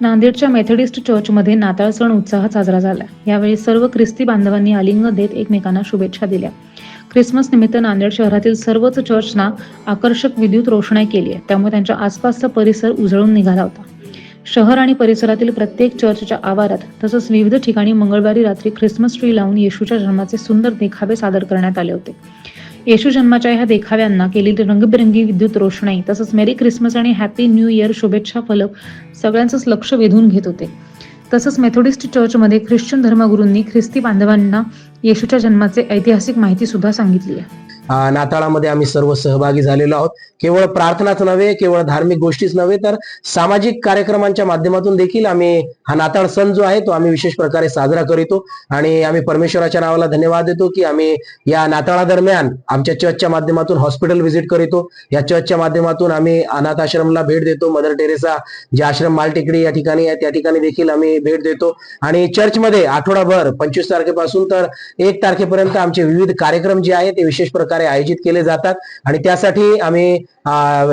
नांदेडच्या मेथडिस्ट चर्चमध्ये नाताळ सण उत्साहात साजरा झाला. यावेळी सर्व ख्रिस्ती बांधवांनी आलिंग देत एकमेकांना शुभेच्छा दिल्या. ख्रिसमस निमित्त नांदेड शहरातील सर्वच चर्चना आकर्षक विद्युत रोषणाई केली आहे. त्यामुळे त्यांच्या आसपासचा परिसर उजळून निघाला होता. शहर आणि परिसरातील प्रत्येक चर्चच्या आवारात तसंच विविध ठिकाणी मंगळवारी रात्री ख्रिसमस ट्री लावून येशूच्या जन्माचे सुंदर देखावे सादर करण्यात आले होते. येशू जन्माच्या ह्या देखाव्यांना केलेली रंगबिरंगी विद्युत रोषणाई तसंच मेरी ख्रिसमस आणि हॅपी न्यू इयर शुभेच्छा फलक सगळ्यांचंच लक्ष वेधून घेत होते. तसंच मेथोडिस्ट चर्चमध्ये ख्रिश्चन धर्मगुरूंनी ख्रिस्ती बांधवांना येशूच्या जन्माचे ऐतिहासिक माहिती सुद्धा सांगितली आहे. नाताळामध्ये आम्ही सर्व सहभागी झालेलो आहोत. केवळ प्रार्थनाच नव्हे केवळ धार्मिक गोष्टीच नव्हे तर सामाजिक कार्यक्रमांच्या माध्यमातून देखील आम्ही हा नाताळ सण जो आहे तो आम्ही विशेष प्रकारे साजरा करीतो. आणि आम्ही परमेश्वराच्या नावाला धन्यवाद देतो की आम्ही या नाताळादरम्यान आमच्या चर्चच्या माध्यमातून हॉस्पिटल व्हिजिट करीतो. या चर्चच्या माध्यमातून आम्ही अनाथ आश्रमला भेट देतो. मदर टेरेसा जे आश्रम मालटेकडी या ठिकाणी आहे त्या ठिकाणी देखील आम्ही भेट देतो. आणि चर्चमध्ये आठवडाभर पंचवीस तारखेपासून तर एक तारखेपर्यंत आमचे विविध कार्यक्रम जे आहे ते विशेष प्रकारे आयोजित केले जातात. आणि त्यासाठी आम्ही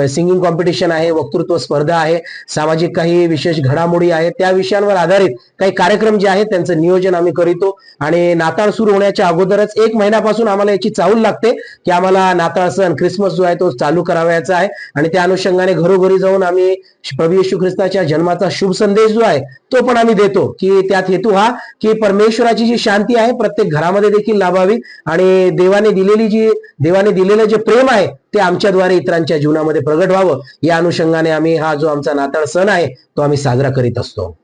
सिंगिंग कॉम्पिटिशन आहे वक्तृत्व स्पर्धा आहे सामाजिक काही विशेष घडामोडी आहेत त्या विषयांवर आधारित काही कार्यक्रम जे आहेत त्यांचं नियोजन आम्ही करीतो. आणि नाताळ सुरू होण्याच्या अगोदरच एक महिन्यापासून आम्हाला याची चाहूल लागते की आम्हाला नाताळ सण ख्रिसमस जो आहे तो चालू करावयाचा आहे. आणि त्या अनुषंगाने घरोघरी जाऊन आम्ही प्रभू येशू ख्रिस्ताच्या जन्माचा शुभ संदेश जो आहे तो पण आम्ही देतो. की त्यात हेतू हा की परमेश्वराची जी शांती आहे प्रत्येक घरामध्ये देखील लाभावी. आणि देवाने दिलेली जी देवाने दिलेलं जे प्रेम आहे ते आमच्याद्वारे इतरांच्या जीवनामध्ये प्रगट व्हावं या अनुषंगाने आम्ही हा जो आमचा नाताळ सण आहे तो आम्ही साजरा करीत असतो.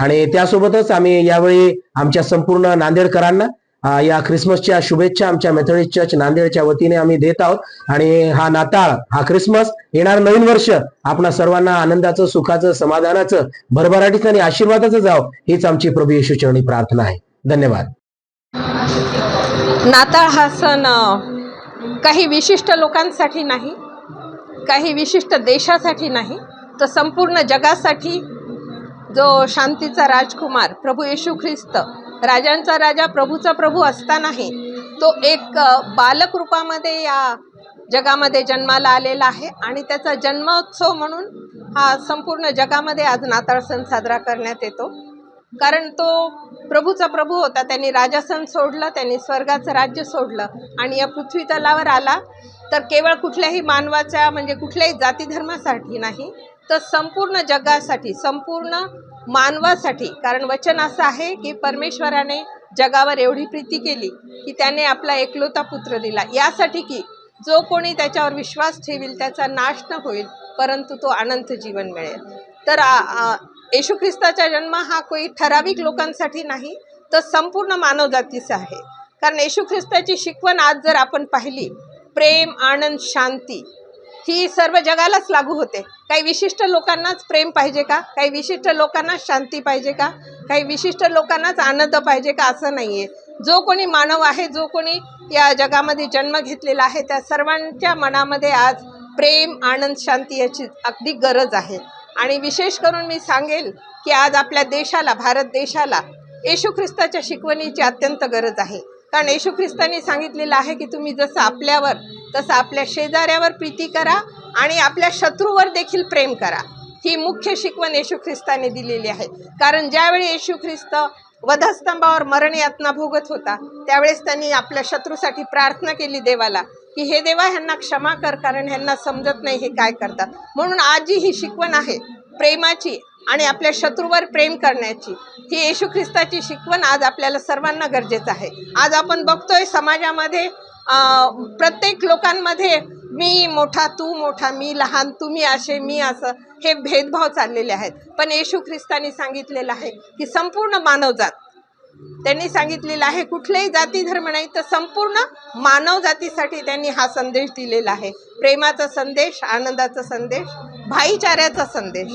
आणि त्यासोबतच आम्ही यावेळी आमच्या संपूर्ण नांदेडकरांना या ख्रिसमसच्या शुभेच्छा आमच्या मेथोडिस्ट चर्च नांदेडच्या वतीने आम्ही देत आहोत. आणि हा नाताळ हा ख्रिसमस येणार नवीन वर्ष आपणा सर्वांना आनंदाचं सुखाचं समाधानाचं भरभराटीचं आणि आशीर्वादाचं जावं हीच आमची प्रभू येशू चरणी प्रार्थना आहे. धन्यवाद. नाताळ हा सण काही विशिष्ट लोकांसाठी नाही काही विशिष्ट देशासाठी नाही तर संपूर्ण जगासाठी जो शांतीचा राजकुमार प्रभू येशू ख्रिस्त राजांचा राजा प्रभूचा प्रभू असतानाही तो एक बालक रूपामध्ये या जगामध्ये जन्माला आलेला आहे आणि त्याचा जन्मोत्सव म्हणून हा संपूर्ण जगामध्ये आज नाताळ सण साजरा करण्यात येतो. कारण तो प्रभूचा प्रभू होता. त्यांनी राजासन सोडलं त्यांनी स्वर्गाचं राज्य सोडलं आणि या पृथ्वी तलावर आला. तर केवळ कुठल्याही मानवाच्या म्हणजे कुठल्याही जाती धर्मासाठी नाही तर संपूर्ण जगासाठी संपूर्ण मानवासाठी. कारण वचन असं आहे की परमेश्वराने जगावर एवढी प्रीती केली की त्याने आपला एकलोता पुत्र दिला. यासाठी की जो कोणी त्याच्यावर विश्वास ठेवील त्याचा नाश न होईल परंतु तो अनंत जीवन मिळेल. तर येशू ख्रिस्ताचा जन्म हा कोई ठराविक लोकांसाठी नाही तर संपूर्ण मानवजातीचा आहे. कारण येशू ख्रिस्ताची शिकवण आज जर आपण पाहिली प्रेम आनंद शांती ही सर्व जगालाच लागू होते. काही विशिष्ट लोकांनाच प्रेम पाहिजे का? काही विशिष्ट लोकांनाच शांती पाहिजे का? काही विशिष्ट लोकांनाच आनंद पाहिजे का? असं नाही आहे जो कोणी मानव आहे जो कोणी या जगामध्ये जन्म घेतलेला आहे त्या सर्वांच्या मनामध्ये आज प्रेम आनंद शांती याची अगदी गरज आहे. आणि विशेष करून मी सांगेल की आज आपल्या देशाला भारत देशाला येशू ख्रिस्ताच्या शिकवणीची अत्यंत गरज आहे. कारण येशू ख्रिस्ताने सांगितलेलं आहे की तुम्ही जसं आपल्यावर तसं आपल्या शेजाऱ्यावर प्रीती करा आणि आपल्या शत्रूवर देखील प्रेम करा. ही मुख्य शिकवण येशू ख्रिस्ताने दिलेली आहे. कारण ज्यावेळी येशू ख्रिस्त वधस्तंभावर मरण यातना भोगत होता त्यावेळेस त्यांनी आपल्या शत्रूसाठी प्रार्थना केली देवाला. की हे देवा ह्यांना क्षमा कर कारण ह्यांना समजत नाही हे काय करतात. म्हणून आजी ही शिकवण आहे प्रेमाची आणि आपल्या शत्रूवर प्रेम करण्याची. ही येशू ख्रिस्ताची शिकवण आज आपल्याला सर्वांना गरजेचं आहे. आज आपण बघतोय समाजामध्ये प्रत्येक लोकांमध्ये मी मोठा तू मोठा मी लहान तुम्ही असे मी असं हे भेदभाव चाललेले आहेत. पण येशू ख्रिस्तानी सांगितलेलं आहे की संपूर्ण मानवजात त्यांनी सांगितलेलं आहे कुठलेही जाती धर्म नाही तर संपूर्ण मानव जातीसाठी त्यांनी हा संदेश दिलेला आहे. प्रेमाचा संदेश आनंदाचा संदेश भाईचाऱ्याचा संदेश.